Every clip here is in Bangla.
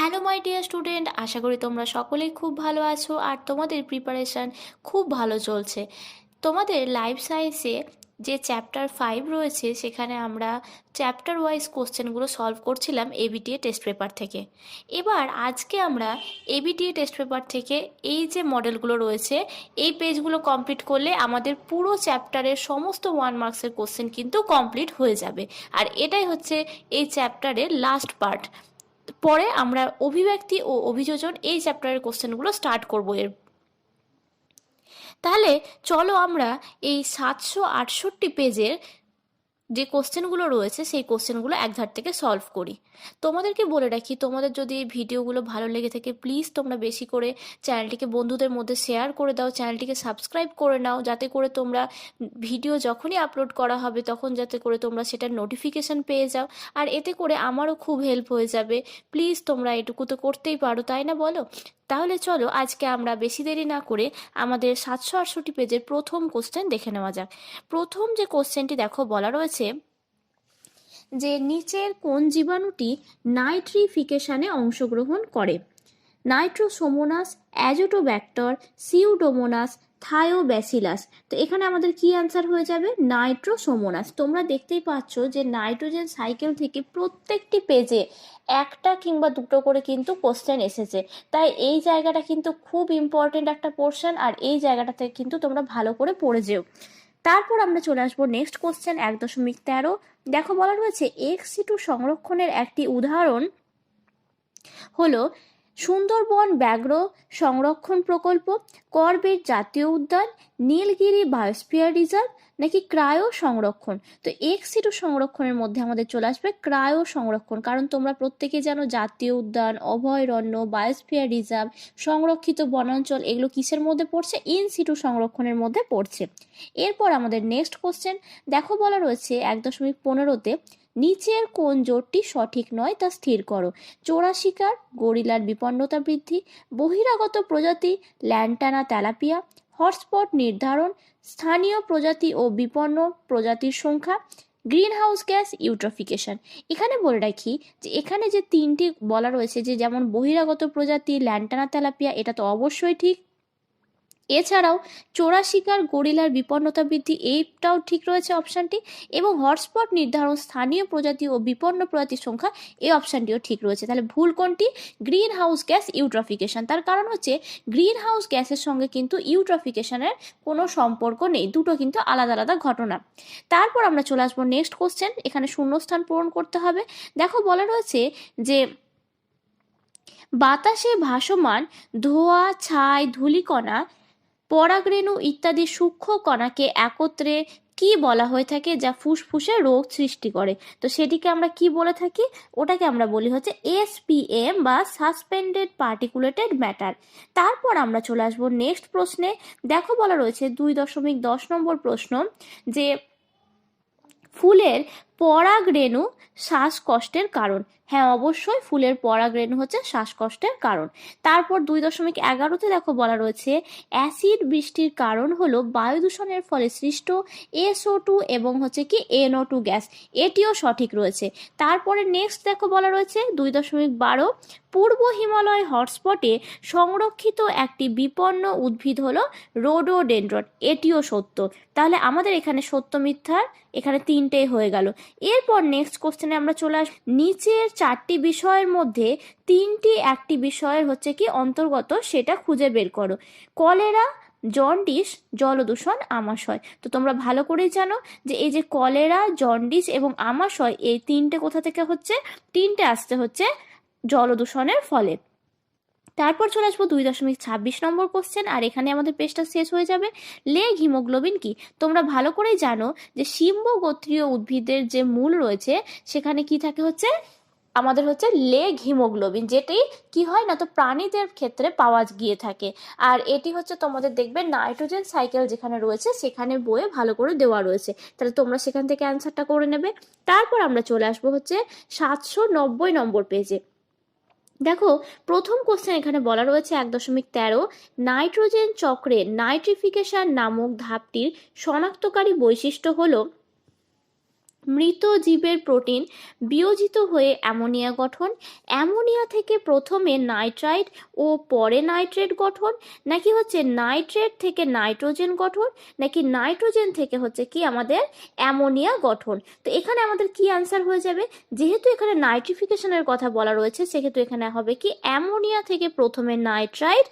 হ্যালো মাই ডিয়ার স্টুডেন্ট, আশা করি তোমরা সকলেই খুব ভালো আছো আর তোমাদের প্রিপারেশান খুব ভালো চলছে। তোমাদের লাইফ সায়েন্সে যে চ্যাপ্টার ফাইভ রয়েছে, সেখানে আমরা চ্যাপ্টার ওয়াইজ কোশ্চেনগুলো সলভ করছিলাম এবিটিএ টেস্ট পেপার থেকে। এবার আজকে আমরা এবিটিএ টেস্ট পেপার থেকে এই যে মডেলগুলো রয়েছে, এই পেজগুলো কমপ্লিট করলে আমাদের পুরো চ্যাপ্টারের সমস্ত ওয়ান মার্কসের কোশ্চেন কিন্তু কমপ্লিট হয়ে যাবে। আর এটাই হচ্ছে এই চ্যাপ্টারের লাস্ট পার্ট পরে আমরা অভিব্যক্তি ও অভিযোজন এই চ্যাপ্টারের কোশ্চেনগুলো স্টার্ট করব এর। তাহলে চলো আমরা এই সাতশো আটষট্টি পেজের যে কোশ্চেনগুলো রয়েছে, সেই কোশ্চেনগুলো এক ধার থেকে সলভ করি। তোমাদেরকে বলে রাখি, তোমাদের যদি এই ভিডিওগুলো ভালো লেগে থাকে প্লিজ তোমরা বেশি করে চ্যানেলটিকে বন্ধুদের মধ্যে শেয়ার করে দাও চ্যানেলটিকে সাবস্ক্রাইব করে নাও, যাতে করে তোমরা ভিডিও যখনই আপলোড করা হবে, তখন যাতে করে তোমরা সেটার নোটিফিকেশান পেয়ে যাও। আর এতে করে আমারও খুব হেল্প হয়ে যাবে। প্লিজ তোমরা এটুকু তো করতেই পারো, তাই না বলো? তাহলে চলো আজকে আমরা বেশি দেরি না করে আমাদের সাতশো আটষট্টি পেজের প্রথম কোশ্চেন দেখে নেওয়া যাক। প্রথম যে কোশ্চেনটি দেখো বলা রয়েছে যে নিচের কোন জীবাণুটি নাইট্রিফিকেশানে অংশগ্রহণ করে? Nitrosomonas, Azotobacter, Pseudomonas Thiobacillus. তো এখানে আমাদের কি অ্যান্সার হয়ে যাবে? নাইট্রোসোমোনাস। তোমরা দেখতেই পাচ্ছ যে নাইট্রোজেন সাইকেল থেকে প্রত্যেকটি পেজে একটা কিংবা দুটো করে কিন্তু কোশ্চেন এসেছে। তাই এই জায়গাটা কিন্তু খুব ইম্পর্টেন্ট একটা পোর্শন আর এই জায়গাটাতে কিন্তু তোমরা ভালো করে পড়ে যেও। তারপর আমরা চলে আসব নেক্সট কোশ্চেন এক দশমিক তেরো। দেখো বলা রয়েছে এক্স সংরক্ষণের একটি উদাহরণ হলো সুন্দরবন ব্যাঘ্র সংরক্ষণ প্রকল্প করবেট জাতীয় উদ্যান, নীলগিরি বায়োস্ফিয়ার রিজার্ভ নাকি ক্রায়ো সংরক্ষণ? তো এক্স সিটু সংরক্ষণের মধ্যে আমাদের চলে আসবে ক্রায়ো সংরক্ষণ। কারণ তোমরা প্রত্যেকে জানো জাতীয় উদ্যান, অভয়ারণ্য বায়োস্ফিয়ার রিজার্ভ সংরক্ষিত বনাঞ্চল, এগুলো কিসের মধ্যে পড়ছে? ইন সিটু সংরক্ষণের মধ্যে পড়ছে। এরপর আমাদের নেক্সট কোশ্চেন দেখো বলা রয়েছে এক দশমিক পনেরোতে নিচের কোন জোটটি সঠিক নয় তা স্থির করো। চোরা শিকার, গরিলার বিপন্নতা বৃদ্ধি, বহিরাগত প্রজাতি, ল্যান্টানা তেলাপিয়া, হটস্পট নির্ধারণ, স্থানীয় প্রজাতি ও বিপন্ন প্রজাতির সংখ্যা গ্রিন হাউস গ্যাস ইউট্রফিকেশন। এখানে বলে রাখি যে এখানে যে তিনটি বলা রয়েছে যে যেমন বহিরাগত প্রজাতি, ল্যান্টানা তেলাপিয়া, এটা তো অবশ্যই ঠিক। এছাড়াও চোরা শিকার, গরিলার বিপন্নতা বৃদ্ধি, এইটাও ঠিক রয়েছে অপশানটি এবং হটস্পট নির্ধারণ, স্থানীয় প্রজাতি ও বিপন্ন প্রজাতির সংখ্যা, এই অপশানটিও ঠিক রয়েছে। তাহলে ভুল কোনটি? গ্রিন হাউস গ্যাস ইউট্রফিকেশন তার কারণ হচ্ছে গ্রিন হাউস গ্যাসের সঙ্গে কিন্তু ইউট্রফিকেশনের কোনো সম্পর্ক নেই। দুটো কিন্তু আলাদা আলাদা ঘটনা। তারপর আমরা চলে আসব নেক্সট কোশ্চেন এখানে শূন্যস্থান পূরণ করতে হবে। দেখো বলা রয়েছে যে, বাতাসে ভাসমান ধোঁয়া, ছাই, ধূলিকণা পরাগরেণু ইত্যাদি সূক্ষ্ম কণাকে একত্রে কি বলা হয়ে থাকে যা ফুসফুসে রোগ সৃষ্টি করে? তো সেটিকে আমরা কি বলে থাকি? ওটাকে আমরা বলি হচ্ছে এসপিএম বা সাসপেন্ডেড পার্টিকুলেটেড ম্যাটার তারপর আমরা চলে আসব নেক্সট প্রশ্নে। দেখো বলা রয়েছে দুই দশমিক দশ নম্বর প্রশ্ন যে ফুলের পরাগরেণু শ্বাসকষ্টের কারণ। হ্যাঁ অবশ্যই ফুলের পরাগরেণু হচ্ছে শ্বাসকষ্টের কারণ। তারপর দুই দশমিক এগারোতে দেখো বলা রয়েছে, অ্যাসিড বৃষ্টির কারণ হলো বায়ু দূষণের ফলে সৃষ্ট এসও টু এবং হচ্ছে কি এনও টু গ্যাস, এটিও সঠিক রয়েছে। তারপরে নেক্সট দেখো বলা রয়েছে, দুই দশমিক বারো, পূর্ব হিমালয় হটস্পটে সংরক্ষিত একটি বিপন্ন উদ্ভিদ হলো রোডোডেন্ড্রন, এটিও সত্য। তাহলে আমাদের এখানে সত্য মিথ্যার এখানে তিনটেই হয়ে গেল। এরপর নেক্সট কোশ্চেনে আমরা চলে আস, নিচের চারটি বিষয়ের মধ্যে তিনটি একটি বিষয়ের হচ্ছে কি অন্তর্গত সেটা খুঁজে বের করো। কলেরা, জন্ডিস, জলদূষণ, আমাশয়। তো তোমরা ভালো করেই জানো যে এই যে কলেরা, জন্ডিস এবং আমাশয় এই তিনটে কোথা থেকে হচ্ছে? তিনটে আসতে হচ্ছে জলদূষণের ফলে। তারপর চলে আসব দুই দশমিক ছাব্বিশ নম্বর কোশ্চেন আর এখানে আমাদের পেজটা শেষ হয়ে যাবে। লেগ হিমোগ্লোবিন কি? তোমরা ভালো করেই জানো যে সিম্ব গোত্রীয় উদ্ভিদের যে মূল রয়েছে, সেখানে কি থাকে হচ্ছে? আমাদের হচ্ছে লেগ হিমোগ্লোবিন, যেটি কি হয় না তো প্রাণীদের ক্ষেত্রে পাওয়া গিয়ে থাকে। আর এটি হচ্ছে তোমাদের দেখবে নাইট্রোজেন সাইকেল যেখানে রয়েছে, সেখানে বইয়ে ভালো করে দেওয়া রয়েছে। তাহলে তোমরা সেখান থেকে অ্যান্সারটা করে নেবে। তারপর আমরা চলে আসব হচ্ছে সাতশো নব্বই নম্বর পেজে দেখো, প্রথম কোশ্চেন এখানে বলা রয়েছে এক দশমিক তেরো। নাইট্রোজেন চক্রে নাইট্রিফিকেশন নামক ধাপটির শনাক্তকারী বৈশিষ্ট্য হলো মৃত জীবের প্রোটিন বিয়োজিত হয়ে অ্যামোনিয়া গঠন। অ্যামোনিয়া থেকে প্রথমে নাইট্রাইট ও পরে নাইট্রেট গঠন। নাকি হচ্ছে নাইট্রেট থেকে নাইট্রোজেন গঠন? নাকি নাইট্রোজেন থেকে হচ্ছে কি আমাদের অ্যামোনিয়া গঠন? তো এখানে আমাদের কি অ্যান্সার হয়ে যাবে? যেহেতু এখানে নাইট্রিফিকেশনের কথা বলা রয়েছে সেক্ষেত্রে এখানে হবে কি অ্যামোনিয়া থেকে প্রথমে নাইট্রাইট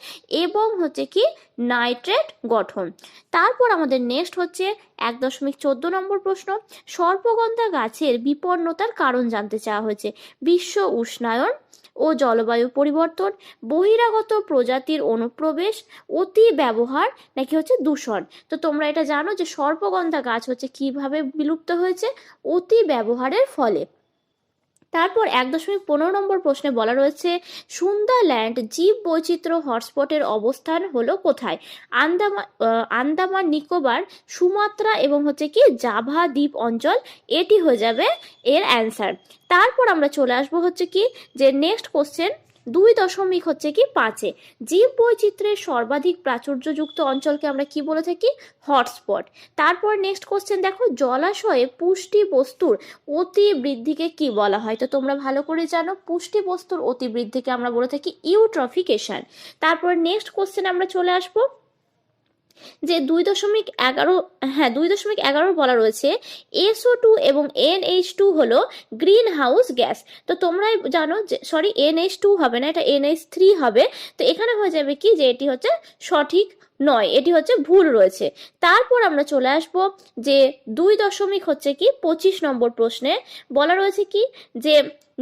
এবং হচ্ছে কি নাইট্রেট গঠন। তারপর আমাদের নেক্সট হচ্ছে এক দশমিক চোদ্দ নম্বর প্রশ্ন। সর্পগন্ধা গাছের বিপন্নতার কারণ জানতে চাওয়া হয়েছে। বিশ্ব উষ্ণায়ন ও জলবায়ু পরিবর্তন, বহিরাগত প্রজাতির অনুপ্রবেশ, অতি ব্যবহার নাকি হচ্ছে দূষণ। তো তোমরা এটা জানো যে সর্পগন্ধা গাছ হচ্ছে কীভাবে বিলুপ্ত হয়েছে? অতি ব্যবহারের ফলে। তারপর এক দশমিক পনেরো নম্বর প্রশ্নে বলা রয়েছে, সুন্দারল্যান্ড জীব বৈচিত্র্য হটস্পটের অবস্থান হলো কোথায়? আন্দামান আন্দামান নিকোবার সুমাত্রা এবং হচ্ছে কি জাভা দ্বীপ অঞ্চল, এটি হয়ে যাবে এর অ্যান্সার তারপর আমরা চলে আসব হচ্ছে কি যে নেক্সট কোশ্চেন দুই দশমিক হচ্ছে কি পাঁচে। জীব বৈচিত্র্যের সর্বাধিক প্রাচুর্যযুক্ত অঞ্চলকে আমরা কি বলে থাকি? হটস্পট। তারপর নেক্সট কোশ্চেন দেখো, জলাশয়ে পুষ্টি বস্তুর অতি বৃদ্ধিকে কি বলা হয়? তো তোমরা ভালো করে জানো, পুষ্টি বস্তুর অতি বৃদ্ধিকে আমরা বলে থাকি ইউট্রফিকেশন। তারপর নেক্সট কোশ্চেন আমরা চলে আসব। যে দুই দশমিক এগারো হ্যাঁ দুই দশমিক এগারো বলা রয়েছে এসও টু এবং এন এইচ টু হলো গ্রিন হাউস গ্যাস তো তোমরা জানো যে সরি এন এইচ টু হবে না, এটা এন এইচ থ্রি হবে। তো এখানে হয়ে যাবে কি যে এটি হচ্ছে সঠিক নয়, এটি হচ্ছে ভুল রয়েছে। তারপর আমরা চলে আসব যে দুই দশমিক হচ্ছে কি পঁচিশ নম্বর প্রশ্নে। বলা রয়েছে কি যে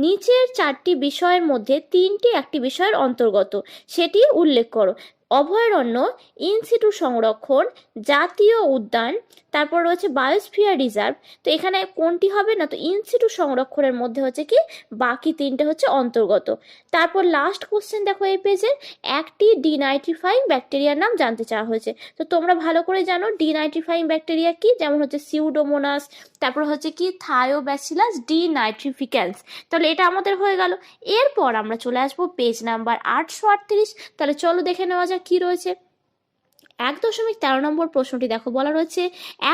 নিচের চারটি বিষয়ের মধ্যে তিনটি একটি বিষয়ের অন্তর্গত, সেটি উল্লেখ করো। অভয়ারণ্য ইনসিটু সংরক্ষণ জাতীয় উদ্যান তারপর রয়েছে বায়োস্ফিয়ার রিজার্ভ তো এখানে কোনটি হবে না তো ইনসিটু সংরক্ষণের মধ্যে হচ্ছে কি বাকি তিনটে হচ্ছে অন্তর্গত। তারপর লাস্ট কোশ্চেন দেখো এই পেজের একটি ডিনাইট্রিফাইং ব্যাকটেরিয়ার নাম জানতে চাওয়া হয়েছে। তো তোমরা ভালো করে জানো ডিনাইট্রিফাইং ব্যাকটেরিয়া কি, যেমন হচ্ছে সিউডোমোনাস তারপর হচ্ছে কি থায়োব্যাসিলাস ডিনাইট্রিফিক্যান্স তাহলে এটা আমাদের হয়ে গেল। এরপর আমরা চলে আসব পেজ নাম্বার আটশো আটত্রিশ। তাহলে চলো দেখে নেওয়া যাক কি রয়েছে। এক দশমিক তেরো নম্বর প্রশ্নটি দেখো, বলা রয়েছে,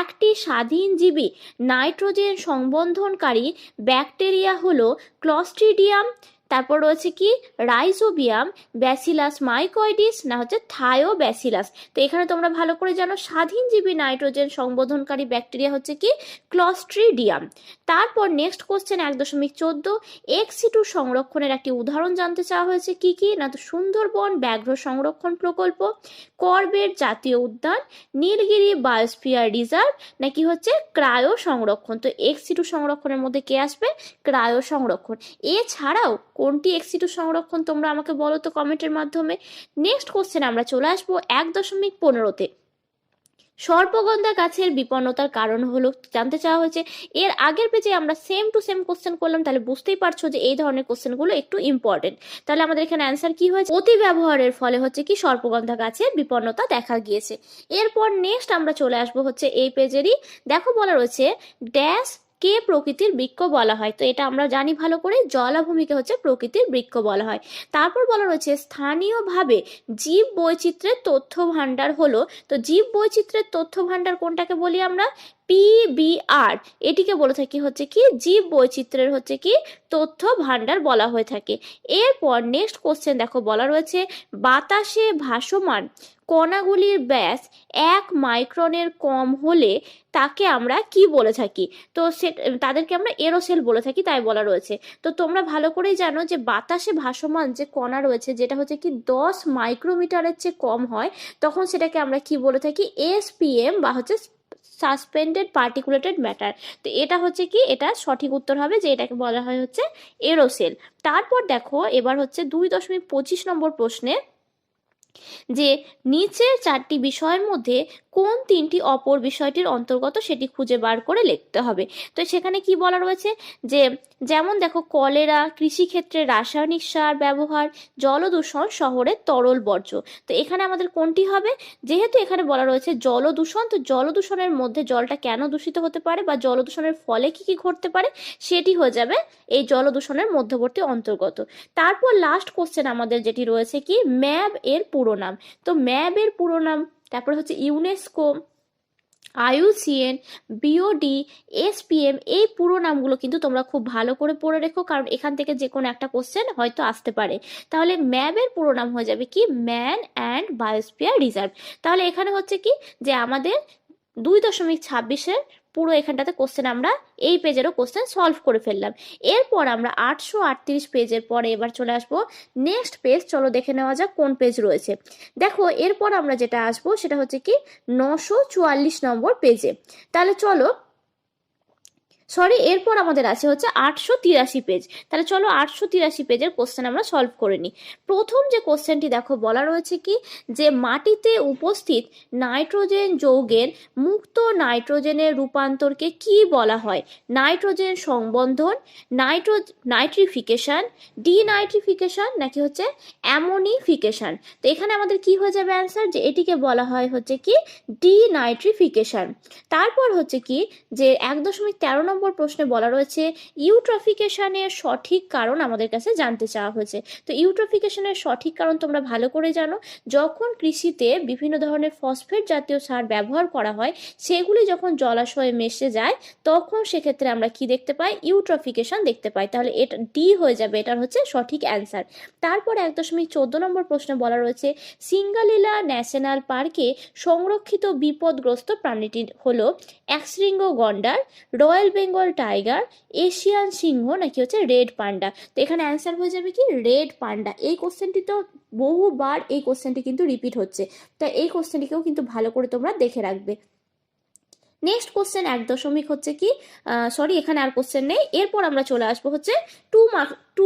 একটি স্বাধীনজীবী নাইট্রোজেন সংবন্ধনকারী ব্যাকটেরিয়া হলো ক্লস্ট্রিডিয়াম তারপর রয়েছে কি? রাইজোবিয়াম ব্যাসিলাস মাইকয়েডিস না হচ্ছে থায়োব্যাসিলাস। তো এখানে তোমরা ভালো করে জানো, স্বাধীনজীবী নাইট্রোজেন সংবোধনকারী ব্যাকটেরিয়া হচ্ছে কি? ক্লস্ট্রিডিয়াম। তারপর নেক্সট কোশ্চেন এক দশমিক চোদ্দ, এক্সিটু সংরক্ষণের একটি উদাহরণ জানতে চাওয়া হয়েছে কি কি? না তো সুন্দরবন ব্যাঘ্র সংরক্ষণ প্রকল্প করবেট জাতীয় উদ্যান, নীলগিরি বায়োস্ফিয়ার রিজার্ভ, নাকি হচ্ছে ক্রায়ো সংরক্ষণ? তো এক্সিটু সংরক্ষণের মধ্যে কে আসবে? ক্রায়ো সংরক্ষণ। এছাড়াও কোনটি এক্সিটু সংরক্ষণ তোমরা আমাকে বলো তো কমেন্টের মাধ্যমে। নেক্সট কোশ্চেন আমরা চলে আসব এক দশমিক পনেরোতে। সর্পগন্ধা গাছের বিপন্নতার কারণ হলো, জানতে চাওয়া হয়েছে, এর আগের পেজে আমরা সেম টু সেম কোশ্চেন করলাম, তাহলে বুঝতেই পারছ যে এই ধরনের কোশ্চেনগুলো একটু ইম্পর্টেন্ট তাহলে আমাদের এখানে অ্যান্সার কি হয়েছে? অতি ব্যবহারের ফলে হচ্ছে কি সর্পগন্ধা গাছের বিপন্নতা দেখা গিয়েছে। এরপর নেক্সট আমরা চলে আসব হচ্ছে এই পেজেরই দেখো বলা রয়েছে ড্যাশ কে প্রকৃতির বৃক্ষ বলা হয়? তো এটা আমরা জানি ভালো করে। জলাভূমিকে হচ্ছে প্রকৃতির বৃক্ষ বলা হয়। তারপর বলা রয়েছে, স্থানীয়ভাবে জীব বৈচিত্র্যের তথ্য ভাণ্ডার হলো, তো জীব বৈচিত্র্যের তথ্য ভাণ্ডার কোনটাকে বলি আমরা? পিবিআর এটিকে বলে থাকি হচ্ছে কি জীব বৈচিত্র্যের হচ্ছে কি, তথ্য ভাণ্ডার বলা হয়ে থাকে। এরপর নেক্সট কোশ্চেন দেখো বলা রয়েছে, বাতাসে ভাসমান কণাগুলির ব্যাস এক মাইক্রনের কম হলে তাকে আমরা কি বলে থাকি? তো সে, তাদেরকে আমরা এরোসেল বলে থাকি, তাই বলা রয়েছে। তো তোমরা ভালো করেই জানো যে বাতাসে ভাসমান যে কণা রয়েছে, যেটা হচ্ছে কি দশ মাইক্রোমিটারের চেয়ে কম হয়, তখন সেটাকে আমরা কি বলে থাকি এসপিএম বা হচ্ছে সাসপেন্ডেড পার্টিকুলেটেড ম্যাটার তো এটা হচ্ছে কি? এটা সঠিক উত্তর হবে যে এটাকে বলা হয় হচ্ছে এরোসেল তারপর দেখো, এবার হচ্ছে দুই দশমিক পঁচিশ নম্বর প্রশ্নে যে নিচের চারটি বিষয়ের মধ্যে কোন তিনটি অপর বিষয়টির অন্তর্গত সেটি খুঁজে বার করে লিখতে হবে। তো সেখানে কি বলা রয়েছে? যে যেমন দেখো, কলেরা, কৃষিক্ষেত্রে রাসায়নিক সার ব্যবহার, জলদূষণ শহরের তরল বর্জ্য। তো এখানে আমাদের কোনটি হবে? যেহেতু এখানে বলা রয়েছে জলদূষণ, তো জলদূষণের মধ্যে জলটা কেন দূষিত হতে পারে বা জলদূষণের ফলে কি কি ঘটতে পারে সেটি হয়ে যাবে এই জলদূষণের মধ্যবর্তী অন্তর্গত। তারপর লাস্ট কোশ্চেন আমাদের যেটি রয়েছে কি? ম্যাব এর পুরো নাম। তো ম্যাব এর পুরো নাম, তারপর হচ্ছে ইউনেস্কো, আইইউসিএন, বিওডি, এসপিএম, এই পুরো নামগুলো কিন্তু তোমরা খুব ভালো করে পড়ে রেখো, কারণ এখান থেকে যে কোনো একটা কোশ্চেন হয়তো আসতে পারে। তাহলে ম্যাবের পুরো নাম হয়ে যাবে কি? Man and biosphere reserve. তাহলে এখানে হচ্ছে কি? যে আমাদের দুই দশমিক ছাব্বিশের পুরো এখানটাতে কোশ্চেন আমরা এই পেজেরও কোশ্চেন সলভ করে ফেললাম। এরপর আমরা আটশো আটত্রিশ পেজের পরে এবার চলে আসব নেক্সট পেজ চলো দেখে নেওয়া যাক কোন পেজ রয়েছে। দেখো, এরপর আমরা যেটা আসব সেটা হচ্ছে কি, নশো চুয়াল্লিশ নম্বর পেজে তাহলে চলো সরি এরপর আমাদের আছে হচ্ছে আটশো তিরাশি পেজ তাহলে চলো আটশো তিরাশি পেজের কোশ্চেন আমরা সলভ করে নিই। প্রথম যে কোশ্চেনটি দেখো, বলা রয়েছে কি? যে মাটিতে উপস্থিত নাইট্রোজেন যৌগের মুক্ত নাইট্রোজেনের রূপান্তরকে কি বলা হয়? নাইট্রোজেন সংবন্ধন নাইট্রো নাইট্রিফিকেশন, ডিনাইট্রিফিকেশন নাকি হচ্ছে অ্যামোনিফিকেশন? তো এখানে আমাদের কি হয়ে যাবে অ্যান্সার যে এটিকে বলা হয় হচ্ছে কি? ডিনাইট্রিফিকেশন। তারপর হচ্ছে কি? যে এক দশমিক তেরো নম্বর প্রশ্নে বলা রয়েছে ইউট্রফিকেশনের সঠিক কারণ আমাদের কাছে জানতে চাওয়া হয়েছে। তো ইউট্রফিকেশনের সঠিক কারণ তোমরা ভালো করে জানো। যখন কৃষিতে বিভিন্ন ধরনের ফসফেট জাতীয় সার ব্যবহার করা হয়, সেগুলি যখন জলাশয়ে মেশে যায়, তখন সেক্ষেত্রে আমরা কি দেখতে পাই? ইউট্রফিকেশন দেখতে পাই। তাহলে এটা ডি হয়ে যাবে, এটার হচ্ছে সঠিক অ্যান্সার। তারপর এক দশমিক চোদ্দ নম্বর প্রশ্নে বলা রয়েছে, সিঙ্গালীলা ন্যাশনাল পার্কে সংরক্ষিত বিপদগ্রস্ত প্রাণীটি হলো একশৃঙ্গ গন্ডার, রয়্যাল বেঙ্গল টাইগার, এশিয়ান সিংহ নাকি হচ্ছে রেড পান্ডা। তো এখানে অ্যান্সার হয়ে যাবে কি? Red panda. এই কোশ্চেনটি তো বহুবার এই কোশ্চেনটি কিন্তু রিপিট হচ্ছে। তাই এই কোশ্চেনটিকেও কিন্তু ভালো করে তোমরা দেখে রাখবে। নেক্সট কোশ্চেন এক দশমিক হচ্ছে কি? সরি এখানে আর কোশ্চেন নেই। এরপর আমরা চলে আসব হচ্ছে টু মার্ক, টু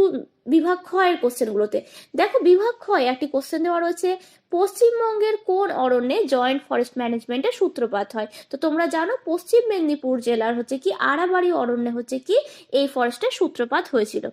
বিভাগ ক্ষয়ের কোশ্চেনগুলোতে দেখো বিভাগ ক্ষয় একটি কোশ্চেন দেওয়া রয়েছে। পশ্চিমবঙ্গের কোন অরণ্যে জয়েন্ট ফরেস্ট ম্যানেজমেন্টের সূত্রপাত হয়? তো তোমরা জানো, পশ্চিম মেদিনীপুর জেলার হচ্ছে কি আড়াবাড়ি অরণ্যে হচ্ছে কি, এই ফরেস্টের সূত্রপাত হয়েছিল।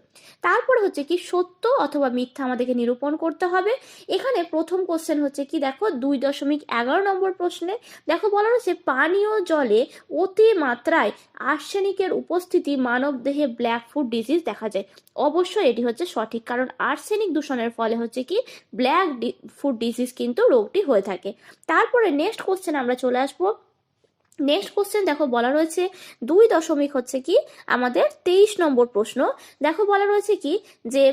তারপরে হচ্ছে কি, সত্য অথবা মিথ্যা আমাদেরকে নিরূপণ করতে হবে। এখানে প্রথম কোশ্চেন হচ্ছে কি, দেখো, দুই দশমিক এগারো নম্বর প্রশ্নে, দেখো, বলা রয়েছে, পানীয় জলে অতি মাত্রায় আর্সেনিকের উপস্থিতি মানব দেহে ব্ল্যাক ফুড ডিজিজ দেখা যায়। অবশ্যই এটি হচ্ছে সঠিক, কারণ আর্সেনিক দূষণের ফলে হচ্ছে কি, ব্ল্যাক ফুড ডিজিজ কিন্তু রোগটি হয়ে থাকে। তারপরে নেক্সট কোশ্চেন আমরা চলে আসব। নেক্সট কোশ্চেন দেখো বলা রয়েছে দুই দশমিক হচ্ছে কি আমাদের তেইশ নম্বর প্রশ্ন। দেখো বলা রয়েছে কি যে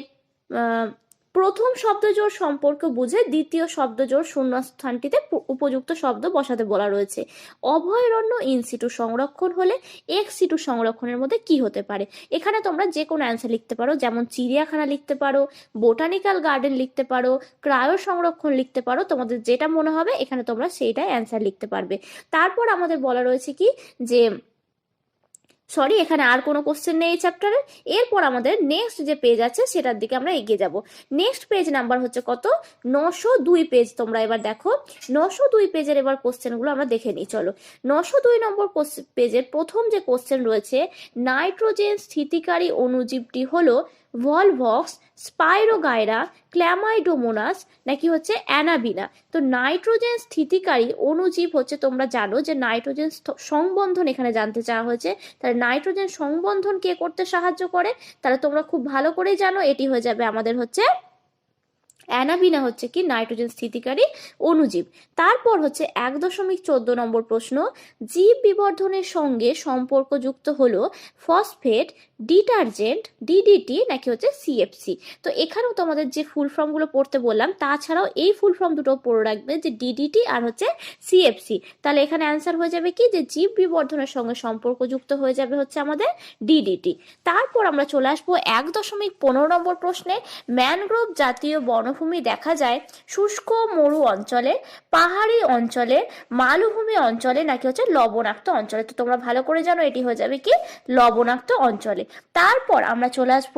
প্রথম শব্দজোড় সম্পর্ক বুঝে দ্বিতীয় শব্দজোড় শূন্যস্থানটিতে উপযুক্ত শব্দ বসাতে বলা রয়েছে। অভয়ারণ্য ইন সিটু সংরক্ষণ হলে এক্স সিটু সংরক্ষণের মধ্যে কি হতে পারে? এখানে তোমরা যে কোনো অ্যান্সার লিখতে পারো, যেমন চিড়িয়াখানা লিখতে পারো বোটানিক্যাল গার্ডেন লিখতে পারো, ক্রায়ো সংরক্ষণ লিখতে পারো, তোমাদের যেটা মনে হবে এখানে তোমরা সেইটাই অ্যান্সার লিখতে পারবে। তারপর আমাদের বলা রয়েছে কি যে সরি এখানে আর কোনো কোশ্চেন নেই এই চ্যাপ্টারে এরপর আমাদের নেক্সট যে পেজ আছে, সেটার দিকে আমরা এগিয়ে যাব। নেক্সট পেজ নাম্বার হচ্ছে কত? নশো দুই পেজ তোমরা এবার দেখো। নশো দুই পেজের এবার কোশ্চেনগুলো আমরা দেখে নিই, চলো। নশো দুই নম্বর পেজের প্রথম যে কোশ্চেন রয়েছে নাইট্রোজেন স্থিতিকারী অণুজীবটি হলো ভলভক্স স্পাইরোগাইরা ক্ল্যামাইডোমোনাস নাকি হচ্ছে অ্যানাবিনা। তো নাইট্রোজেন স্থিতিকারী অণুজীব হচ্ছে, তোমরা জানো যে নাইট্রোজেন সংবন্ধন এখানে জানতে চাওয়া হয়েছে। তাহলে নাইট্রোজেন সংবন্ধন কে করতে সাহায্য করে? তাহলে তোমরা খুব ভালো করেই জানো, এটি হয়ে যাবে আমাদের হচ্ছে অ্যানাবিনা হচ্ছে কি নাইট্রোজেন স্থিতিকারী অণুজীব। তারপর হচ্ছে এক দশমিক চোদ্দ নম্বর প্রশ্ন, জীব বিবর্ধনের সঙ্গে সম্পর্কযুক্ত হলো ফসফেট, ডিটারজেন্ট ডিডিটি নাকি হচ্ছে সিএফসি তো এখানেও তোমাদের যে ফুল ফর্মগুলো পড়তে বললাম, তাছাড়াও এই ফুল ফর্ম দুটো পড়ে রাখবে যে ডিডিটি আর হচ্ছে সিএফসি তাহলে এখানে অ্যান্সার হয়ে যাবে কি যে জীব বিবর্ধনের সঙ্গে সম্পর্কযুক্ত হয়ে যাবে হচ্ছে আমাদের ডিডিটি তারপর আমরা চলে আসব এক দশমিক পনেরো নম্বর প্রশ্নে, ম্যানগ্রোভ জাতীয় বনভূমি দেখা যায় শুষ্ক মরু অঞ্চলে, পাহাড়ি অঞ্চলে, মালভূমি অঞ্চলে নাকি হচ্ছে লবণাক্ত অঞ্চলে। তো তোমরা ভালো করে জানো এটি হয়ে যাবে কি? লবণাক্ত অঞ্চলে। তারপর আমরা চলে আসব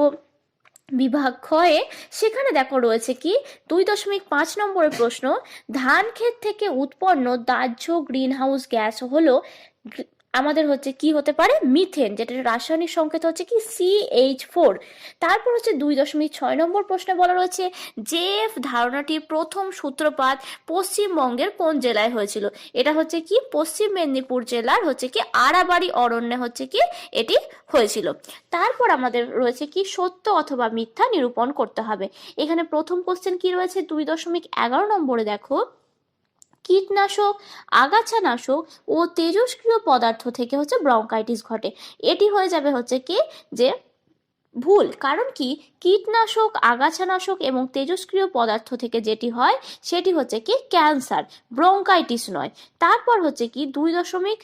বিভাগ ক্ষয়ে। সেখানে দেখো রয়েছে কি? দুই দশমিক পাঁচ নম্বরের প্রশ্ন, ধান ক্ষেত থেকে উৎপন্ন দাহ্য গ্রিন হাউস গ্যাস হলো আমাদের হচ্ছে কি হতে পারে? মিথেন যেটা রাসায়নিক সংকেত হচ্ছে কি সিএইচ ফোর তারপর হচ্ছে দুই দশমিক ছয় নম্বর প্রশ্নে বলা রয়েছে জেএফ ধারণাটি প্রথম সূত্রপাত পশ্চিমবঙ্গের কোন জেলায় হয়েছিল? এটা হচ্ছে কি পশ্চিম মেদিনীপুর জেলার হচ্ছে কি আড়াবাড়ি অরণ্যে হচ্ছে কি এটি হয়েছিল। তারপর আমাদের রয়েছে কি সত্য অথবা মিথ্যা নিরূপণ করতে হবে। এখানে প্রথম কোশ্চেন কি রয়েছে? দুই দশমিক এগারো নম্বরে দেখো। কীটনাশক, আগাছানাশক ও তেজস্ক্রিয় পদার্থ থেকে হচ্ছে ব্রঙ্কাইটিস ঘটে। এটি হয়ে যাবে হচ্ছে কি? যে ভুল। কারণ কি? কীটনাশক, আগাছানাশক এবং তেজস্ক্রিয় পদার্থ থেকে যেটি হয়, সেটি হচ্ছে কি? ক্যান্সার, ব্রঙ্কাইটিস নয়। তারপর হচ্ছে কি? দুই দশমিক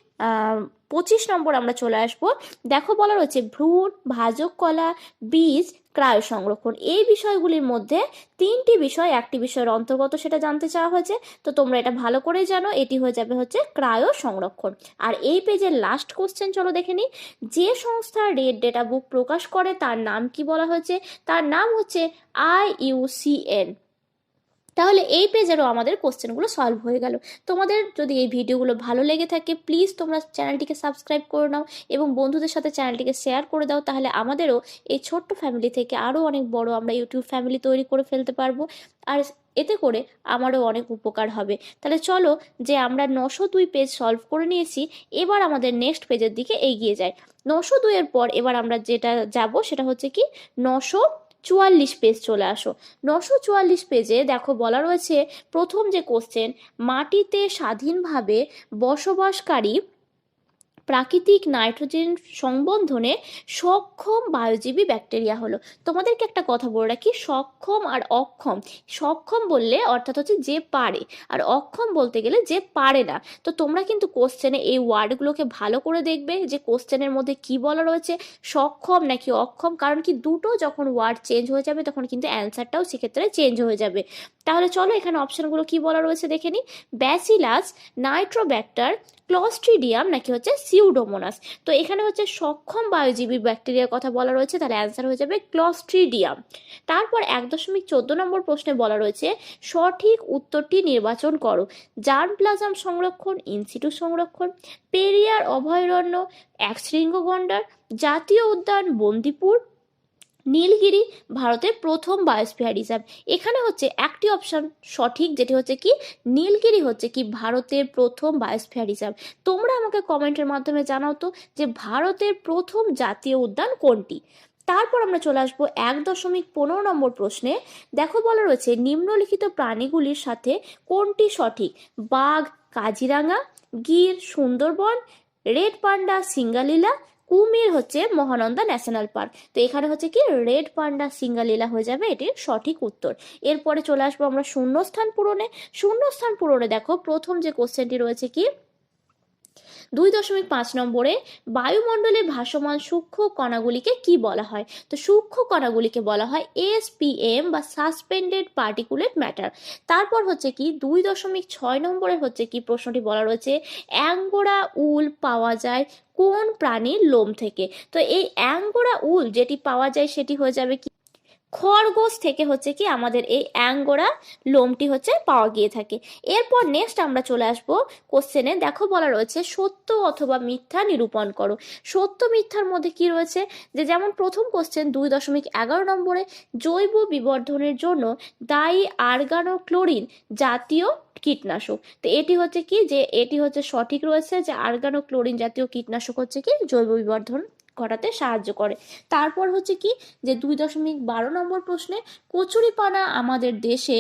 পঁচিশ নম্বর আমরা চলে আসব। দেখো বলা রয়েছে, ভ্রূণ, ভাজক কলা, বীজ, ক্রায় সংরক্ষণ। এই বিষয়গুলির মধ্যে তিনটি বিষয়, একটি বিষয়ের অন্তর্গত সেটা জানতে চাওয়া হয়েছে। তো তোমরা এটা ভালো করেই জানো, এটি হয়ে যাবে হচ্ছে ক্রায় সংরক্ষণ। আর এই পেজের লাস্ট কোশ্চেন চলো দেখে নিই। যে সংস্থা রেড ডেটা বুক প্রকাশ করে, তার নাম কি বলা হয়েছে? তার নাম হচ্ছে আইইউসিএন তাহলে এই পেজেরও আমাদের কোশ্চেনগুলো সলভ হয়ে গেল। তোমাদের যদি এই ভিডিওগুলো ভালো লেগে থাকে প্লিজ তোমরা চ্যানেলটিকে সাবস্ক্রাইব করে নাও এবং বন্ধুদের সাথে চ্যানেলটিকে শেয়ার করে দাও, তাহলে আমাদেরও এই ছোট্ট ফ্যামিলি থেকে আরও অনেক বড় আমরা ইউটিউব ফ্যামিলি তৈরি করে ফেলতে পারব। আর এতে করে আমারও অনেক উপকার হবে। তাহলে চলো যে আমরা নশো দুই পেজ সলভ করে নিয়েছি, এবার আমাদের নেক্সট পেজের দিকে এগিয়ে যাই। নশো দুইয়ের পর এবার আমরা যেটা যাব সেটা হচ্ছে কি, নশো চুয়াল্লিশ পেজ চলে আসো। নশো চুয়াল্লিশ পেজে দেখো বলা রয়েছে, প্রথম যে কোশ্চেন মাটিতে স্বাধীনভাবে বসবাসকারী প্রাকৃতিক নাইট্রোজেন সংবন্ধনে সক্ষম বায়োজীবী ব্যাকটেরিয়া হলো। তোমাদেরকে একটা কথা বলে রাখি, সক্ষম আর অক্ষম। সক্ষম বললে অর্থাৎ হচ্ছে যে পারে, আর অক্ষম বলতে গেলে যে পারে না। তো তোমরা কিন্তু কোশ্চেনে এই ওয়ার্ডগুলোকে ভালো করে দেখবে যে কোশ্চেনের মধ্যে কি বলা রয়েছে, সক্ষম নাকি অক্ষম, কারণ কি দুটো যখন ওয়ার্ড চেঞ্জ হয়ে যাবে তখন কিন্তু অ্যান্সারটাও সেক্ষেত্রে চেঞ্জ হয়ে যাবে। তাহলে চলো এখানে অপশনগুলো কি বলা রয়েছে দেখে নিই ব্যাসিলাস নাইট্রোব্যাক্টার ক্লস্ট্রিডিয়াম নাকি হচ্ছে সিউডোমোনাস তো এখানে হচ্ছে সক্ষম বায়োজীবী ব্যাকটেরিয়ার কথা বলা রয়েছে তাহলে অ্যান্সার হয়ে যাবে ক্লস্ট্রিডিয়াম তারপর এক দশমিক চোদ্দ নম্বর প্রশ্নে বলা রয়েছে, সঠিক উত্তরটি নির্বাচন করো। জার্ম প্লাজাম সংরক্ষণ ইনস্টিটিউট সংরক্ষণ, পেরিয়ার অভয়ারণ্য একশৃঙ্গ গন্ডার জাতীয় উদ্যান, বন্দিপুর নীলগিরি ভারতের প্রথম বায়োস্ফিয়ার রিজার্ভ এখানে হচ্ছে একটি অপশন সঠিক, যেটি হচ্ছে কি, নীলগিরি হচ্ছে কি ভারতের প্রথম বায়োস্ফিয়ার রিজার্ভ তোমরা আমাকে কমেন্টের মাধ্যমে জানাও তো যে ভারতের প্রথম জাতীয় উদ্যান কোনটি? তারপর আমরা চলে আসব এক দশমিক পনেরো নম্বর প্রশ্নে। দেখো বলা রয়েছে, নিম্নলিখিত প্রাণীগুলির সাথে কোনটি সঠিক? বাঘ, কাজিরাঙা, গির, সুন্দরবন, রেড পান্ডা, সিঙ্গালীলা কুমির হচ্ছে মহানন্দা ন্যাশনাল পার্ক। তো এখানে হচ্ছে কি, রেড পান্ডা সিঙ্গালীলা হয়ে যাবে এটির সঠিক উত্তর। এরপরে চলে আসব আমরা শূন্যস্থান পূরণে। শূন্যস্থান পূরণে দেখো, প্রথম যে কোশ্চেনটি রয়েছে কি? দুই দশমিক পাঁচ নম্বরে বায়ুমণ্ডলে ভাসমান সূক্ষ্ম কণাগুলিকে কি বলা হয়? তো সূক্ষ্ম কণাগুলিকে বলা হয় এসপিএম বা সাসপেন্ডেড পার্টিকুলেট ম্যাটার তারপর হচ্ছে কি, দুই দশমিক ছয় নম্বরে হচ্ছে কি প্রশ্নটি বলা রয়েছে, অ্যাঙ্গোরা উল পাওয়া যায় কোন প্রাণীর লোম থেকে? তো এই অ্যাঙ্গোরা উল যেটি পাওয়া যায় সেটি হয়ে যাবে কি খরগোশ থেকে হচ্ছে কি আমাদের এই অ্যাঙ্গোরা লোমটি হচ্ছে পাওয়া গিয়ে থাকে। এরপর নেক্সট আমরা চলে আসব কোশ্চেনে দেখো বলা রয়েছে, সত্য অথবা মিথ্যা নিরূপণ করো। সত্য মিথ্যার মধ্যে কি রয়েছে? যে যেমন প্রথম কোশ্চেন দুই দশমিক এগারো নম্বরে, জৈব বিবর্ধনের জন্য দায়ী আর্গানো ক্লোরিন জাতীয় কীটনাশক। তো এটি হচ্ছে কি? যে এটি হচ্ছে সঠিক রয়েছে যে আর্গানো ক্লোরিন জাতীয় কীটনাশক হচ্ছে কি? জৈব বিবর্ধন। ঘটাতে সাহায্য করে। তারপর হচ্ছে কি যে দুই দশমিক বারো নম্বর প্রশ্নে, কচুরিপানা আমাদের দেশে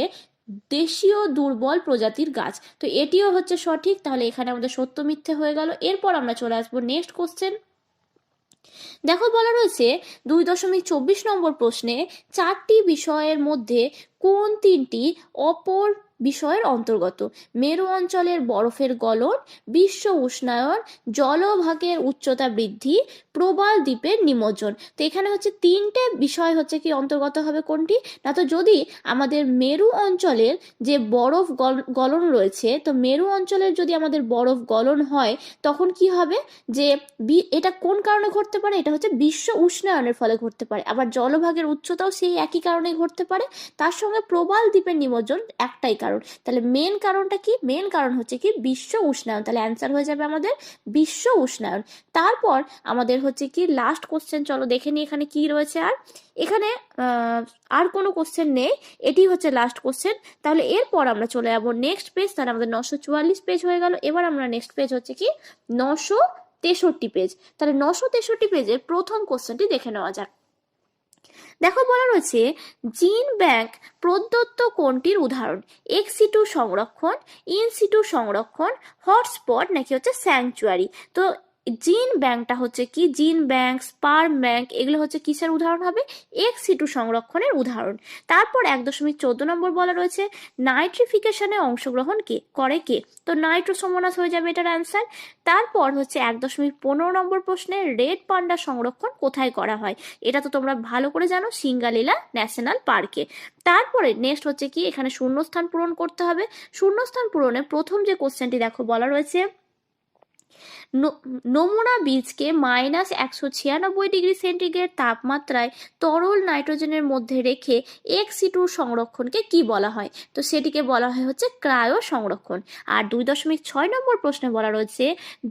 দেশীয় দুর্বল প্রজাতির গাছ। তো এটিও হচ্ছে সঠিক, তাহলে এখানে আমাদের সত্য মিথ্যে হয়ে গেল। এরপর আমরা চলে আসব নেক্সট কোশ্চেন দেখো বলা রয়েছে, দুই দশমিক চব্বিশ নম্বর প্রশ্নে চারটি বিষয়ের মধ্যে কোন তিনটি অপর বিষয়ের অন্তর্গত। মেরু অঞ্চলের বরফের গলন, বিশ্ব উষ্ণায়ন, জলভাগের উচ্চতা বৃদ্ধি, প্রবাল দ্বীপের নিমজ্জন। তো এখানে হচ্ছে তিনটে বিষয় হচ্ছে কি অন্তর্গত হবে কোনটি? না তো যদি আমাদের মেরু অঞ্চলের যে বরফ গল- গলন রয়েছে, তো মেরু অঞ্চলের যদি আমাদের বরফ গলন হয়, তখন কি হবে? যে এটা কোন কারণে ঘটতে পারে? এটা হচ্ছে বিশ্ব উষ্ণায়নের ফলে ঘটতে পারে। আবার জলভাগের উচ্চতাও সেই একই কারণেই ঘটতে পারে। তার সঙ্গে প্রবাল দ্বীপের নিমজ্জন একটাই কারণ। তাহলে মেন কারণটা কি? মেন কারণ হচ্ছে কি বিশ্ব উষ্ণায়ন। তাহলে অ্যান্সার হয়ে যাবে আমাদের বিশ্ব উষ্ণায়ন। তারপর আমাদের হচ্ছে কি লাস্ট কোশ্চেন চলো দেখে নিই এখানে কি রয়েছে আর। এখানে আর কোনো কোশ্চেন নেই। এটি হচ্ছে লাস্ট কোশ্চেন তাহলে এরপর আমরা চলে যাব নেক্সট পেজ তাহলে আমাদের নশো চুয়াল্লিশ পেজ হয়ে গেল। এবার আমরা নেক্সট পেজ হচ্ছে কি নশো তেষট্টি পেজ তাহলে নশো তেষট্টি পেজের প্রথম কোশ্চেনটি দেখে নেওয়া যাক। দেখো বলা রয়েছে, জিন ব্যাংক প্রদত্ত কোনটির উদাহরণ? এক্স সিটু সংরক্ষণ ইন সিটু সংরক্ষণ, হটস্পট নাকি হচ্ছে স্যাংচুয়ারি? তো জিন ব্যাংকটা হচ্ছে কি? জিন ব্যাংক, স্পার্ম ব্যাংক, এগুলো হচ্ছে কিসের উদাহরণ হবে? এক্স সিটু সংরক্ষণের উদাহরণ। তারপর এক দশমিক চোদ্দ নম্বর বলা রয়েছে, নাইট্রিফিকেশনে অংশগ্রহণ কে? করে কে? তো নাইট্রোসোমোনাস হয়ে যাবে এটার অ্যান্সার। তারপর হচ্ছে এক দশমিক পনেরো নম্বর প্রশ্নে রেড পান্ডা সংরক্ষণ কোথায় করা হয়? এটা তো তোমরা ভালো করে জানো, সিঙ্গালীলা ন্যাশনাল পার্কে। তারপরে নেক্সট হচ্ছে কি? এখানে শূন্যস্থান পূরণ করতে হবে। শূন্যস্থান পূরণে প্রথম যে কোশ্চেনটি দেখো বলা রয়েছে নমুনা বীজকে মাইনাস একশো ছিয়ানব্বই ডিগ্রি সেন্টিগ্রেড তাপমাত্রায় তরল নাইট্রোজেনের মধ্যে রেখে এক্স সিটুর সংরক্ষণকে কি বলা হয়? তো সেটিকে বলা হয় হচ্ছে ক্রায়ো সংরক্ষণ। আর দুই দশমিক ছয় নম্বর প্রশ্নে বলা রয়েছে,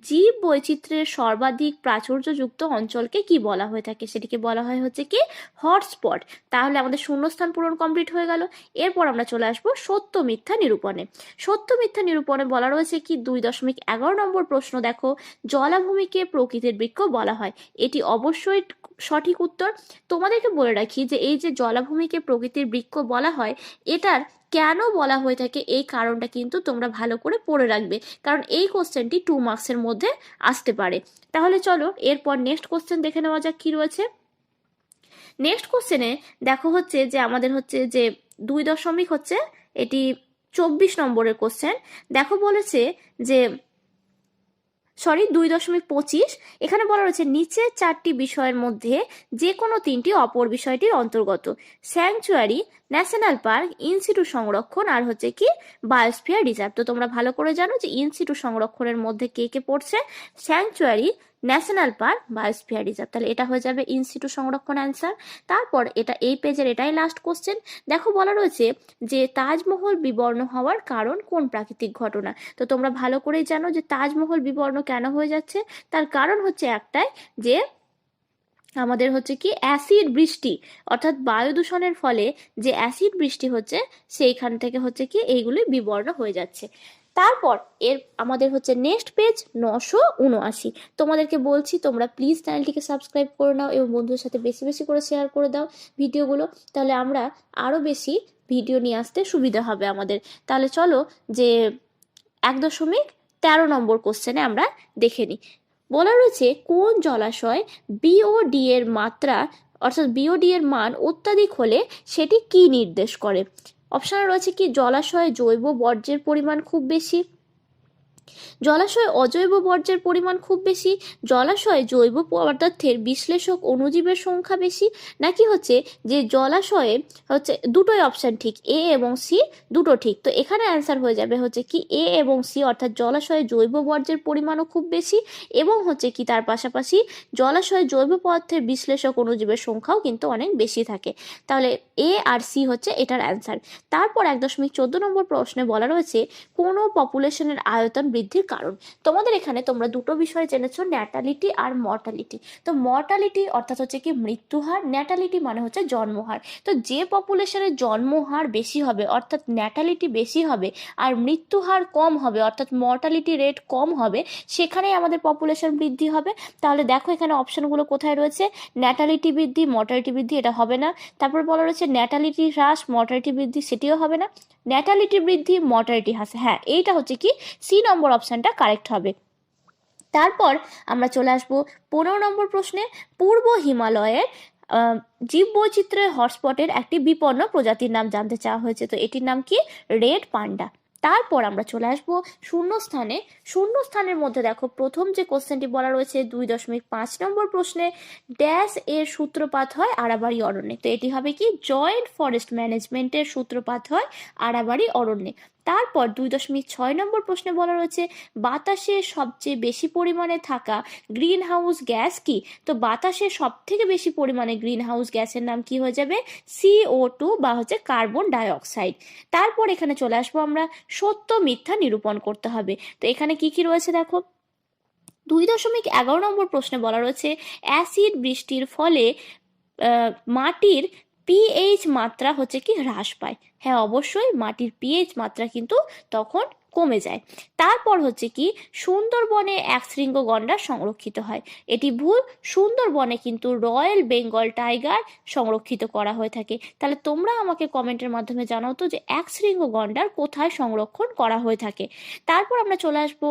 জীব বৈচিত্র্যের সর্বাধিক প্রাচুর্যযুক্ত অঞ্চলকে কি বলা হয়ে থাকে? সেটিকে বলা হয় হচ্ছে কি হটস্পট। তাহলে আমাদের শূন্যস্থান পূরণ কমপ্লিট হয়ে গেল। এরপর আমরা চলে আসব সত্য মিথ্যা নিরূপণে। সত্য মিথ্যা নিরূপণে বলা রয়েছে কি? দুই দশমিক এগারো নম্বর প্রশ্ন দেখো। জলাভূমিকে প্রকৃতির বৃক্ষ বলা হয়। এটি অবশ্যই সঠিক উত্তর। তোমাদেরকে বলে রাখি যে, এই যে জলাভূমিকে প্রকৃতির বৃক্ষ বলা হয়, এটার কেন বলা হয়ে থাকে এই কারণটা কিন্তু তোমরা ভালো করে পড়ে রাখবে। কারণ এই কোশ্চেনটি টু মার্কসের মধ্যে আসতে পারে। তাহলে চলো, এরপর নেক্সট কোশ্চেন দেখে নেওয়া যাক কি রয়েছে। নেক্সট কোশ্চেনে দেখো হচ্ছে যে, আমাদের হচ্ছে যে দুই দশমিক হচ্ছে, এটি চব্বিশ নম্বরের কোশ্চেন দেখো বলেছে যে সরি, দুই দশমিক পঁচিশ। এখানে বলা রয়েছে, নিচে চারটি বিষয়ের মধ্যে যে কোনো তিনটি অপর বিষয়টির অন্তর্গত। স্যাংচুয়ারি, ন্যাশনাল পার্ক ইনসিটু সংরক্ষণ আর হচ্ছে কি, বায়োস্ফিয়ার রিজার্ভ। তো তোমরা ভালো করে জানো যে ইনসিটু সংরক্ষণের মধ্যে কে কে পড়ছে? Sanctuary national park biosphere reserve. তাহলে এটা হয়ে যাবে ইনসিটু সংরক্ষণ অ্যান্সার। তারপর এটা এই পেজের এটাই লাস্ট কোশ্চেন দেখো বলা রয়েছে যে তাজমহল বিবর্ণ হওয়ার কারণ কোন প্রাকৃতিক ঘটনা? তো তোমরা ভালো করেই জানো যে তাজমহল বিবর্ণ কেন হয়ে যাচ্ছে। তার কারণ হচ্ছে একটাই যে আমাদের হচ্ছে কি অ্যাসিড বৃষ্টি, অর্থাৎ বায়ু দূষণের ফলে যে অ্যাসিড বৃষ্টি হচ্ছে সেইখান থেকে হচ্ছে কি এইগুলি বিবর্ণ হয়ে যাচ্ছে। তারপর এর আমাদের হচ্ছে নেক্সট পেজ নশো উনআশি। তোমাদেরকে বলছি, তোমরা প্লিজ চ্যানেলটিকে সাবস্ক্রাইব করে নাও এবং বন্ধুদের সাথে বেশি বেশি করে শেয়ার করে দাও ভিডিওগুলো। তাহলে আমরা আরও বেশি ভিডিও নিয়ে আসতে সুবিধা হবে আমাদের। তাহলে চলো যে এক দশমিক তেরো নম্বর কোশ্চেনে আমরা দেখে নিই। বলা রয়েছে, কোন জলাশয় বিওডি এর মাত্রা, অর্থাৎ বিওডি এর মান অত্যাধিক হলে সেটি কি নির্দেশ করে? অপশানে রয়েছে কি জলাশয়ে জৈব বর্জ্যের পরিমাণ খুব বেশি জলাশয়ে অজৈব বর্জ্যের পরিমাণ খুব বেশি। জলাশয়ে জৈব পদার্থের বিশ্লেষক অণুজীবের সংখ্যা বেশি। নাকি হচ্ছে যে জলাশয়ে হচ্ছে দুটোই অপশান ঠিক এ এবং সি দুটো ঠিক। তো এখানে অ্যান্সার হয়ে যাবে হচ্ছে কি এ এবং সি অর্থাৎ জলাশয়ে জৈব বর্জ্যের পরিমাণও খুব বেশি এবং হচ্ছে কি তার পাশাপাশি জলাশয়ে জৈব পদার্থের বিশ্লেষক অণুজীবের সংখ্যাও কিন্তু অনেক বেশি থাকে। তাহলে এ আর সি হচ্ছে এটার অ্যান্সার তারপর এক দশমিক চোদ্দ নম্বর প্রশ্নে বলা রয়েছে, কোনো পপুলেশনের আয়তন বৃদ্ধির কারণ। তোমাদের এখানে তোমরা দুটো বিষয় জেনেছো ন্যাটালিটি আর মর্টালিটি তো মর্টালিটি অর্থাৎ হচ্ছে কি মৃত্যুহার ন্যাটালিটি মানে হচ্ছে জন্মহার। তো যে পপুলেশনের জন্মহার বেশি হবে, অর্থাৎ ন্যাটালিটি বেশি হবে আর মৃত্যুহার কম হবে, অর্থাৎ মর্টালিটি রেট কম হবে, সেখানেই আমাদের পপুলেশন বৃদ্ধি হবে। তাহলে দেখো এখানে অপশনগুলো কোথায় রয়েছে? ন্যাটালিটি বৃদ্ধি মর্টালিটি বৃদ্ধি, এটা হবে না। তারপর বলা রয়েছে ন্যাটালিটি হ্রাস মর্টালিটি বৃদ্ধি, সেটিও হবে না। ন্যাটালিটি বৃদ্ধি মর্টালিটি হ্রাস। হ্যাঁ এইটা হচ্ছে কি সি নম্বর অপশানটা কারেক্ট হবে। তারপর আমরা চলে আসব পনেরো নম্বর প্রশ্নে। পূর্ব হিমালয়ের আহ, জীববৈচিত্র্যের হটস্পটের একটি বিপন্ন প্রজাতির নাম জানতে চাওয়া হয়েছে। তো এটির নাম কি? Red panda. তারপর আমরা চলে আসব শূন্যস্থানে। শূন্যস্থানের মধ্যে দেখো প্রথম যে কোশ্চেনটি বলা রয়েছে দুই দশমিক পাঁচ নম্বর প্রশ্নে ড্যাশ এর সূত্রপাত হয় আড়াবাড়ি অরণ্যে। তো এটি হবে কি? জয়েন্ট ফরেস্ট ম্যানেজমেন্টের সূত্রপাত হয় আড়াবাড়ি অরণ্যে। তারপর দুই দশমিক ছয় নম্বর প্রশ্নে বলা রয়েছে, বাতাসে সবচেয়ে বেশি পরিমাণে থাকা গ্রিন হাউস গ্যাস কি? তো বাতাসে সব থেকে বেশি পরিমাণে গ্রিন হাউস গ্যাসের নাম কি হয়ে যাবে? সিও টু বা হচ্ছে কার্বন ডাইঅক্সাইড। তারপর এখানে চলে আসব আমরা, সত্য মিথ্যা নিরূপণ করতে হবে। তো এখানে কি কি রয়েছে দেখো? দুই দশমিক এগারো নম্বর প্রশ্নে বলা রয়েছে, অ্যাসিড বৃষ্টির ফলে মাটির পিএইচ মাত্রা হচ্ছে কি হ্রাস পায়। হ্যাঁ অবশ্যই মাটির পিএইচ মাত্রা কিন্তু তখন কমে যায়। তারপর হচ্ছে কি সুন্দরবনে এক শৃঙ্গ গন্ডার সংরক্ষিত হয়। এটি ভুল সুন্দরবনে কিন্তু রয়্যাল বেঙ্গল টাইগার সংরক্ষিত করা হয়ে থাকে। তাহলে তোমরা আমাকে কমেন্টের মাধ্যমে জানাও তো যে এক শৃঙ্গ গন্ডার কোথায় সংরক্ষণ করা হয়ে থাকে। তারপর আমরা চলে আসব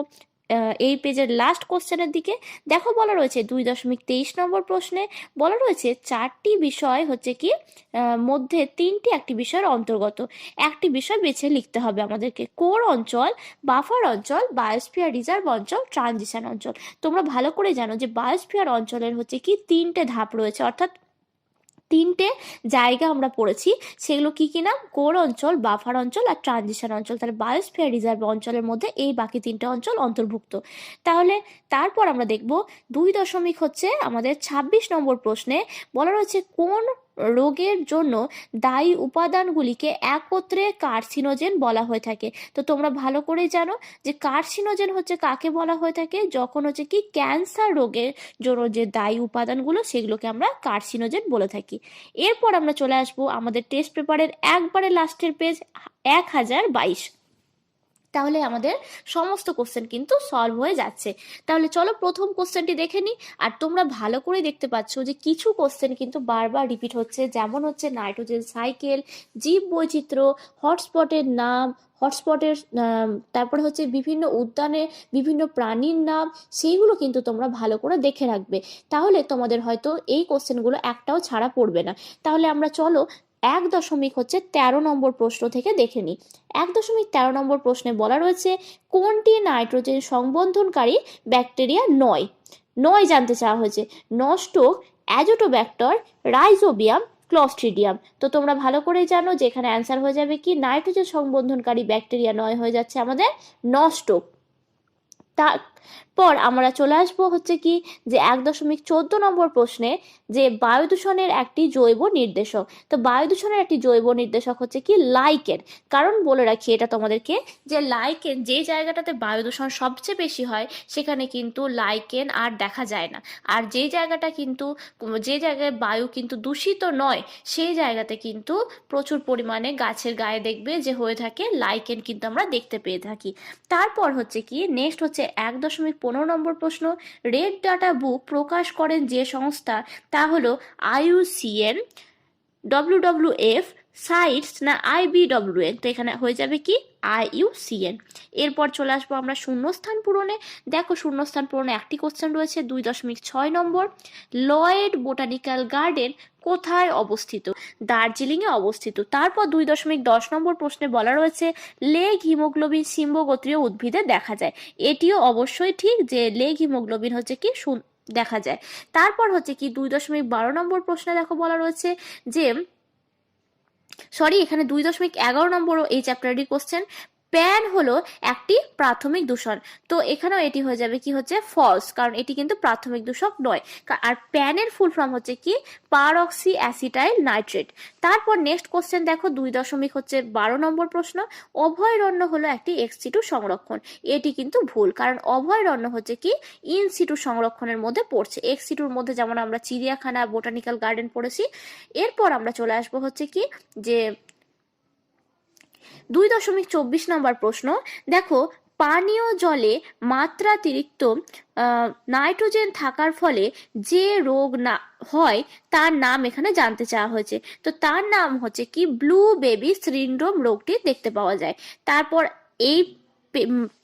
এই পেজের লাস্ট কোশ্চেনের দিকে দেখো বলা রয়েছে দুই দশমিক তেইশ নম্বর প্রশ্নে বলা রয়েছে চারটি বিষয় হচ্ছে কি মধ্যে তিনটি একটি বিষয়ের অন্তর্গত। একটি বিষয় বেছে লিখতে হবে আমাদেরকে। কোর অঞ্চল, বাফার অঞ্চল বায়োস্ফিয়ার রিজার্ভ অঞ্চল ট্রানজিশন অঞ্চল। তোমরা ভালো করে জানো যে বায়োস্ফিয়ার অঞ্চলের হচ্ছে কি তিনটে ধাপ রয়েছে। অর্থাৎ তিনটে জায়গা আমরা পড়েছি। সেগুলো কি কি নাম কোর অঞ্চল, বাফার অঞ্চল আর ট্রানজিশন অঞ্চল। তাহলে বায়োস্ফিয়ার রিজার্ভ অঞ্চলের মধ্যে এই বাকি তিনটে অঞ্চল অন্তর্ভুক্ত। তাহলে তারপর আমরা দেখব দুই দশমিক হচ্ছে আমাদের ২৬ নম্বর প্রশ্নে বলা রয়েছে কোন রোগের জন্য দায়ী উপাদানগুলিকে একত্রে কার্সিনোজেন বলা হয়ে থাকে। তো তোমরা ভালো করে জানো যে কার্সিনোজেন হচ্ছে কাকে বলা হয়ে থাকে? যখন হচ্ছে কি ক্যান্সার রোগের জন্য যে দায়ী উপাদানগুলো, সেগুলোকে আমরা কার্সিনোজেন বলে থাকি। এরপর আমরা চলে আসব আমাদের টেস্ট পেপারের একবারে লাস্টের পেজ এক হাজার বাইশ। তাহলে আমাদের সমস্ত কোশ্চেন কিন্তু সলভ হয়ে যাচ্ছে। তাহলে চলো প্রথম কোশ্চেনটি দেখে নিই আর তোমরা ভালো করে দেখতে পাচ্ছ যে কিছু কোশ্চেন কিন্তু বারবার রিপিট হচ্ছে, যেমন হচ্ছে নাইট্রোজেন সাইকেল জীব বৈচিত্র্য হটস্পটের নাম হটস্পটের তারপরে হচ্ছে বিভিন্ন উদ্যানে বিভিন্ন প্রাণীর নাম, সেইগুলো কিন্তু তোমরা ভালো করে দেখে রাখবে। তাহলে তোমাদের হয়তো এই কোশ্চেনগুলো একটাও ছাড়া পড়বে না। তাহলে আমরা চলো এক দশমিক হচ্ছে তেরো নম্বর প্রশ্ন থেকে দেখে নিই। এক দশমিক তেরো নম্বর প্রশ্নে বলা রয়েছে, কোনটি নাইট্রোজেন সংবন্ধনকারী ব্যাকটেরিয়া নয়? নয় জানতে চাওয়া হয়েছে। Nostoc Azotobacter, Rhizobium, Clostridium. তো তোমরা ভালো করে জানো যে এখানে অ্যান্সার হয়ে যাবে কি, নাইট্রোজেন সংবন্ধনকারী ব্যাকটেরিয়া নয় হয়ে যাচ্ছে আমাদের নস্টক তারপর আমরা চলে আসব হচ্ছে কি যে এক দশমিক চোদ্দ নম্বর প্রশ্নে যে বায়ু দূষণের একটি জৈব নির্দেশক। তো বায়ু দূষণের একটি জৈব নির্দেশক হচ্ছে কি লাইকেন। কারণ বলে রাখি এটা তোমাদেরকে যে লাইকেন যে জায়গাটাতে বায়ু দূষণ সবচেয়ে বেশি হয় সেখানে কিন্তু লাইকেন আর দেখা যায় না। আর যে জায়গাটা কিন্তু যে জায়গায় বায়ু কিন্তু দূষিত নয় সেই জায়গাতে কিন্তু প্রচুর পরিমাণে গাছের গায়ে দেখবে যে হয়ে থাকে, লাইকেন কিন্তু আমরা দেখতে পেয়ে থাকি। তারপর হচ্ছে কি নেক্সট হচ্ছে এক দশমিক পনেরো নম্বর প্রশ্ন রেড ডাটা বুক প্রকাশ করেন যে সংস্থা তা হলো আইউসিএন ডব্লিউডব্লিউএফ সাইটস না আইবিডব্লিউএন তো এখানে হয়ে যাবে কি? আইইউসিএন এরপর চলে আসব আমরা শূন্যস্থান পূরণে। দেখো শূন্যস্থান পূরণে একটি কোশ্চেন রয়েছে, দুই দশমিক ছয় নম্বর। লয়েড বোটানিক্যাল গার্ডেন কোথায় অবস্থিত? দার্জিলিংয়ে অবস্থিত। তারপর দুই দশমিক দশ নম্বর প্রশ্নে বলা রয়েছে, লেগ হিমোগ্লোবিন সিম্বগোত্রীয় উদ্ভিদে দেখা যায়। এটিও অবশ্যই ঠিক যে লেগ হিমোগ্লোবিন হচ্ছে কি? দেখা যায়। তারপর হচ্ছে কি, দুই দশমিক বারো নম্বর প্রশ্নে দেখো বলা রয়েছে যে সরি এখানে দুই দশমিক এগারো নম্বরও এই চ্যাপ্টারটি কোশ্চেন প্যান হলো একটি প্রাথমিক দূষণ। তো এখানেও এটি হয়ে যাবে কি হচ্ছে ফলস কারণ এটি কিন্তু প্রাথমিক দূষক নয়। আর প্যানের ফুল ফর্ম হচ্ছে কি? পারঅক্সি অ্যাসিটাইল নাইট্রেট তারপর নেক্সট কোশ্চেন দেখো, দুই দশমিক হচ্ছে বারো নম্বর প্রশ্ন। অভয়ারণ্য হলো একটি এক্সিটু সংরক্ষণ। এটি কিন্তু ভুল, কারণ অভয়ারণ্য হচ্ছে কি? ইন সিটু সংরক্ষণের মধ্যে পড়ছে। এক্স সিটুর মধ্যে যেমন আমরা চিড়িয়াখানা বোটানিক্যাল গার্ডেন পড়েছি, এরপর আমরা চলে আসব হচ্ছে কি? যে দুই দশমিক চব্বিশ নম্বর প্রশ্ন। দেখো, পানীয় জলে মাত্রাতিরিক্ত নাইট্রোজেন থাকার ফলে যে রোগ না, হয়, তার নাম এখানে জানতে চাওয়া হয়েছে। তো তার নাম হচ্ছে কি? ব্লু বেবি সিন্ড্রোম রোগটি দেখতে পাওয়া যায়। তারপর এই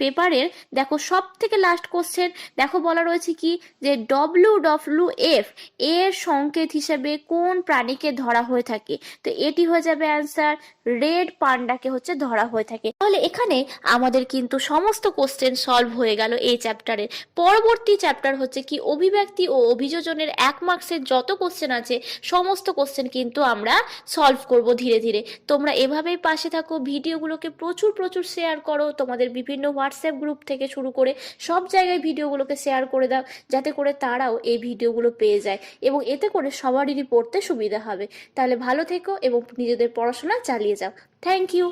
পেপারের, দেখো সব থেকে লাস্ট কোশ্চেন দেখো, বলা রয়েছে কি? যে ডব্লিউ ডব্লিউ এফ এর সংকেত হিসেবে কোন প্রাণীকে ধরা হয়ে থাকে? তো এটি হয়ে যাবে অ্যান্সার রেড পান্ডাকে হচ্ছে ধরা হয়ে থাকে। তাহলে এখানে আমাদের কিন্তু সমস্ত কোশ্চেন সলভ হয়ে গেল এই চ্যাপ্টারের পরবর্তী চ্যাপ্টার হচ্ছে কি অভিব্যক্তি ও অভিযোজনের এক মার্কসের যত কোশ্চেন আছে, সমস্ত কোশ্চেন কিন্তু আমরা সলভ করব ধীরে ধীরে। তোমরা এভাবেই পাশে থাকো, ভিডিওগুলোকে প্রচুর প্রচুর শেয়ার করো, তোমাদের বিভিন্ন হোয়াটসঅ্যাপ গ্রুপ থেকে শুরু করে সব জায়গায় ভিডিওগুলোকে শেয়ার করে দাও, যাতে করে তারাও এই ভিডিওগুলো পেয়ে যায় এবং এতে করে সবারই পড়তে সুবিধা হবে। তাহলে ভালো থেকো এবং নিজেদের পড়াশোনা চালিয়ে যাও থ্যাংক ইউ